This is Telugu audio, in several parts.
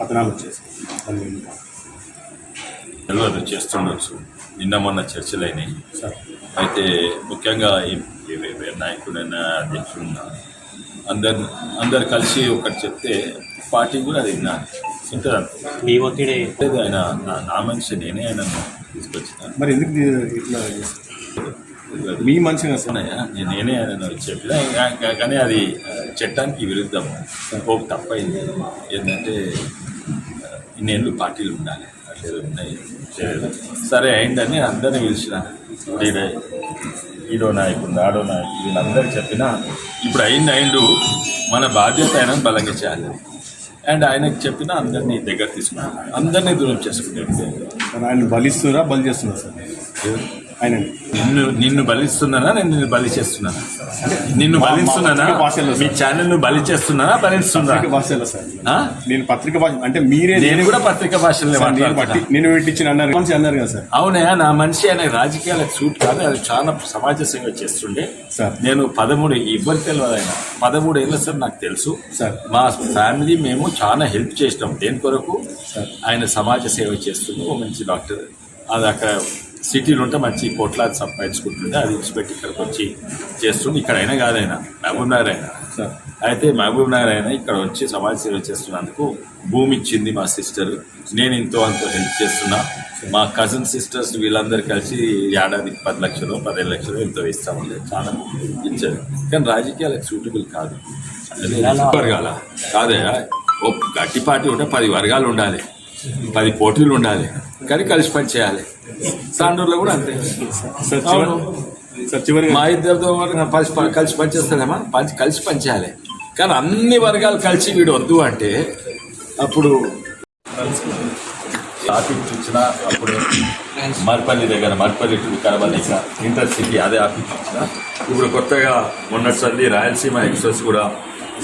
పతనాలు వచ్చేసాయి. తెలియదు చేస్తుండొచ్చు. నిన్న మొన్న చర్చలు అయినాయి. సార్. అయితే ముఖ్యంగా నాయకుడైనా అధ్యక్షుడున్నా అందరు అందరు కలిసి ఒకటి చెప్తే పార్టీ కూడా అది విన్నాను వింటారు మీ ఒత్తిడి. లేదు ఆయన నా నా మనిషి నేనే ఆయన తీసుకొచ్చిన. మరి ఎందుకు ఇట్లా? మీ సార్ ఉన్నాయా? నేను నేనే ఆయన చెప్పిన కానీ అది చట్టానికి విరుద్ధం ఒక తప్పైంది. ఏంటంటే ఇన్నేళ్ళు పార్టీలు ఉండాలి. అట్లేదు ఉన్నాయి. సరే అయిందని అందరిని పిలిచిన ఈడ ఈడో నాయకుడు ఆడో నాయకుడు వీళ్ళందరూ చెప్పినా ఇప్పుడు అయింది అయిండు. మన బాధ్యత ఆయన బలంగా చేయాలి. అండ్ ఆయనకు చెప్పిన అందరినీ దగ్గర తీసుకున్నాను అందరినీ దూరం సార్ ఆయన బలిస్తున్నారా బలి చేస్తున్నారు సార్? ఆయన నిన్ను నిన్ను బలిస్తున్నానా? నేను నిన్ను బలి చేస్తున్నానా? నిన్ను బలిస్తున్నానా? భాషలో మీ ఛానల్ను బలి చేస్తున్నానా? బలిస్తున్నా భాషలో సార్? నేను పత్రిక భాష అంటే మీరే నేను కూడా పత్రిక భాషలో నేను పెట్టించిన అన్నారు మంచి అన్నారు కదా సార్. అవునా నా మనిషి అనే రాజకీయాలకు సూట్ కాదు అది చాలా సమాజ సేవ చేస్తుండే. సార్. నేను పదమూడు ఇవ్వరు తెలియదు ఆయన పదమూడు ఏళ్ళ సార్ నాకు తెలుసు. సార్. మా ఫ్యామిలీ మేము చాలా హెల్ప్ చేసినాం. దేని కొరకు? ఆయన సమాజ సేవ చేస్తుండే ఓ మంచి డాక్టర్. అది అక్కడ సిటీలో ఉంటే మంచి కోట్లాది సంపాదించుకుంటుండే అది విడిచిపెట్టి ఇక్కడికి వచ్చి చేస్తుండే. ఇక్కడ అయినా కాదైనా మహబూబ్ నగర్ అయినా. సార్. అయితే మహబూబ్ నగర్ అయినా ఇక్కడ వచ్చి సమాజ సేవ చేస్తున్నందుకు భూమి ఇచ్చింది మా సిస్టర్. నేను ఇంతో అంతో హెల్ప్ చేస్తున్నా. మా కజిన్ సిస్టర్స్ వీళ్ళందరూ కలిసి ఏడాదికి పది లక్షలు పదిహేను లక్షలు ఎంతో ఇస్తామండి చాలా ఇచ్చారు. కానీ రాజకీయాలకు సూటబుల్ కాదు. వర్గాల. కాదే ఓ గట్టి పార్టీ ఉంటే పది వర్గాలు ఉండాలి. పది పోటీలు ఉండాలి. కానీ కలిసి పని చేయాలి. తాండూరులో కూడా అంతే. మా ఇద్దరితో కలిసి ప- కలిసి పనిచేస్తానేమా పంచి కలిసి పనిచేయాలి కానీ అన్ని వర్గాలు కలిసి వీడు వద్దు అంటే అప్పుడు ఆఫీస్ ఇచ్చిన అప్పుడు మర్పల్లి దగ్గర మర్పల్లి టు వికారాబాద్ ఇక్కడ ఇంటర్ సిటీ అదే ఆఫీస్ ఇచ్చిన ఇప్పుడు కొత్తగా మొన్నటిసారి రాయలసీమ ఎక్స్ప్రెస్ కూడా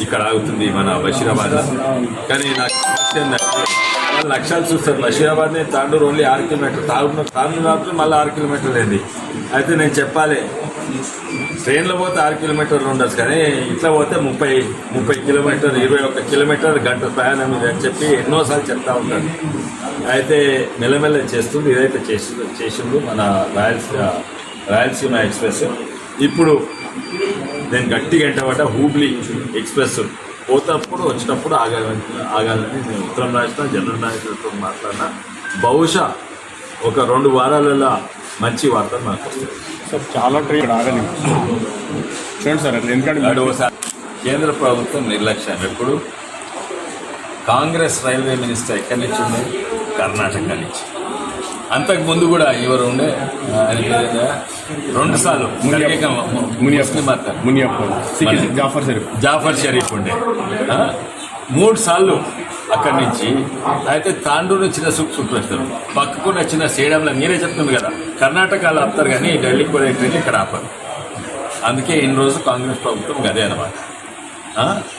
ఇక్కడ ఆగుతుంది మన బషీరాబాద్. కానీ నాకు సమస్య ఏంటంటే వాళ్ళు లక్ష్యాలు చూస్తారు. బషీరాబాద్ నే తాండూరు ఓన్లీ ఆరు కిలోమీటర్ తాగుతున్న తాండూరు మాత్రం మళ్ళీ ఆరు కిలోమీటర్లు ఏంది? అయితే నేను చెప్పాలి. ట్రైన్లో పోతే ఆరు కిలోమీటర్లు ఉండదు కానీ ఇట్లా పోతే ముప్పై ముప్పై కిలోమీటర్ ఇరవై ఒక్క కిలోమీటర్ గంట ప్రయాణం ఇది అని చెప్పి ఎన్నోసార్లు చెప్తా ఉంటాను. అయితే మెల్లమెల్ల చేస్తుంది ఇదైతే చేసి చేసిండు మన రాయలసీమ రాయలసీమ ఎక్స్ప్రెస్. ఇప్పుడు నేను గట్టిగా ఎంటబడ్డ హూబ్లీ ఎక్స్ప్రెస్. పోతప్పుడు వచ్చినప్పుడు ఆగాలని ఆగాలని నేను ఉత్తరం రాసిన జనరల్ నాయకులతో మాట్లాడినా. బహుశా ఒక రెండు వారాలలో మంచి మనకు వస్తాయి సార్ చాలా ట్రైన్ ఇక్కడ ఆగలేదు చూడండి సార్ ఎందుకంటే కేంద్ర ప్రభుత్వం నిర్లక్ష్యం ఎప్పుడు? కాంగ్రెస్ రైల్వే మినిస్టర్ ఎక్కడి నుంచి ఉండే కర్ణాటక నుంచి. అంతకు ముందు కూడా ఎవరు ఉండే? రెండు సార్లు. మునియప్ప. జాఫర్ షరీఫ్. జాఫర్ షరీఫ్ ఉండే? మూడు సార్లు అక్కడి నుంచి. అయితే తాండూరు చిన్న సూప్ సూప్ వేస్తారు. పక్కకు నచ్చిన సేడంలో మీరే చెప్తుంది కదా. కర్ణాటకలో ఆపుతారు కానీ ఢిల్లీకి పోయే ట్రైన్ ఇక్కడ ఆపరు. అందుకే ఇన్ని రోజు కాంగ్రెస్ ప్రభుత్వం అదే అనమాట?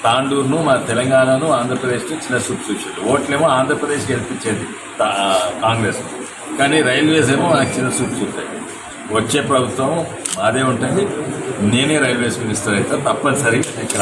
తాండూరును మన తెలంగాణను ఆంధ్రప్రదేశ్కి చిన్న సూప్ చూసాడు ఓట్లేమో ఆంధ్రప్రదేశ్ గెలిపించేది కాంగ్రెస్. కానీ రైల్వేస్ ఏమో నాకు చిన్న చూస్తాయి వచ్చే ప్రభుత్వం మాదే ఉంటుంది. నేనే రైల్వేస్ మినిస్టర్ అయితే తప్పనిసరిగా ఇక్కడ